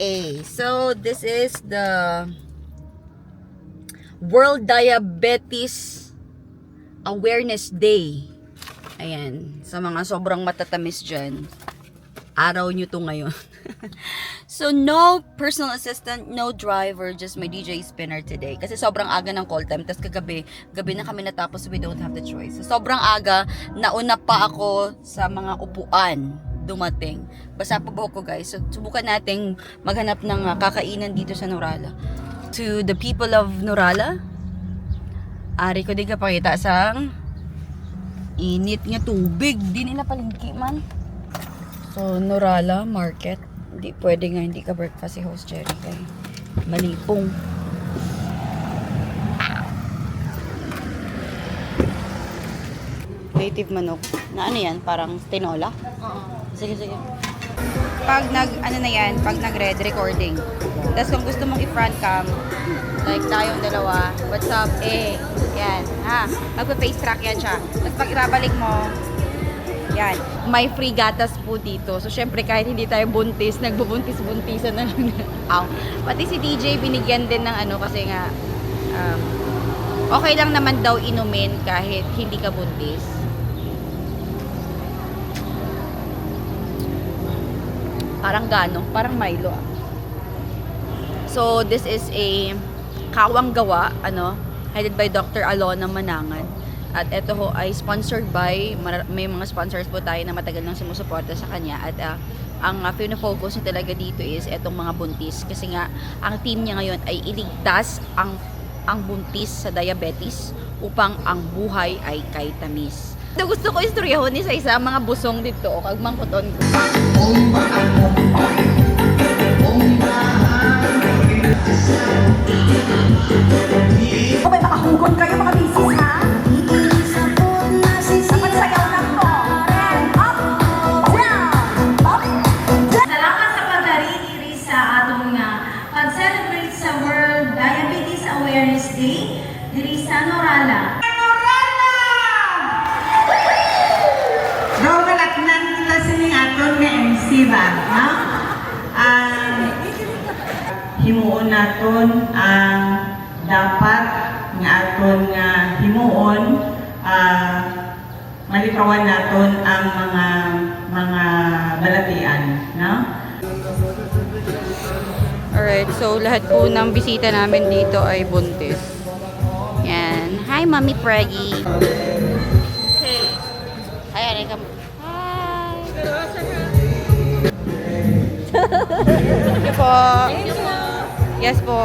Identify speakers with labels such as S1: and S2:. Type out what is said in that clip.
S1: A. So, this is the World Diabetes Awareness Day. Ayan. Sa mga sobrang matatamis dyan, araw nyo to ngayon. so, no personal assistant, no driver, just my DJ spinner today. Kasi sobrang aga ng call time. Tapos kagabi, gabi na kami natapos, we don't have the choice. So, sobrang aga, nauna pa ako sa mga upuan dumating. Basa buhok ko guys. So, subukan nating maghanap ng ah, kakainan dito sa Norala. To the people of Norala, ari ko din kapakita sa init nga tubig. Di nila palingki man. So, Norala Market. Hindi pwede nga hindi ka breakfast si Host Jerry kay malipong. Native manok. Na ano yan? Parang tinola? Sige, sige. Pag nag, ano na yan, pag nag-red recording. Tapos kung gusto mong i-front cam, like tayong dalawa, what's up, eh, yan, ha, magpa-face track yan siya. Tapos pag ibabalik mo, yan, may free gatas po dito. So, syempre, kahit hindi tayo buntis, nagbubuntis-buntisan na lang. Ow. Pati si DJ, binigyan din ng ano, kasi nga, um, okay lang naman daw inumin kahit hindi ka buntis. Parang gano, parang Milo. ah. So, this is a kawang gawa, ano, headed by Dr. Alona Manangan. At ito ho ay sponsored by, may mga sponsors po tayo na matagal nang sumusuporta sa kanya. At ah, ang uh, focus niya talaga dito is etong mga buntis. Kasi nga, ang team niya ngayon ay iligtas ang ang buntis sa diabetes upang ang buhay ay kay. So, gusto ko istoryahon ni sa isa mga busong dito o kag mangkuton ko.
S2: O may makahugod kayo mga bisis ha? Dapat sayaw lang to. Up, down, up, down.
S3: Salamat sa pagdariri sa atong nga pag-celebrate sa World Diabetes Awareness Day diri sa Norala.
S4: Raw malatnan nila sa ning aton nga MC ba, ha? Ang himuon naton ang dapat nga aton nga himuon ah malikawan naton ang mga mga balatian, no?
S1: Alright, so lahat po ng bisita namin dito ay buntis. Yan. Hi, Mami Preggy. Hey. Hi, Anika. Hi. Thank you po. Yes po.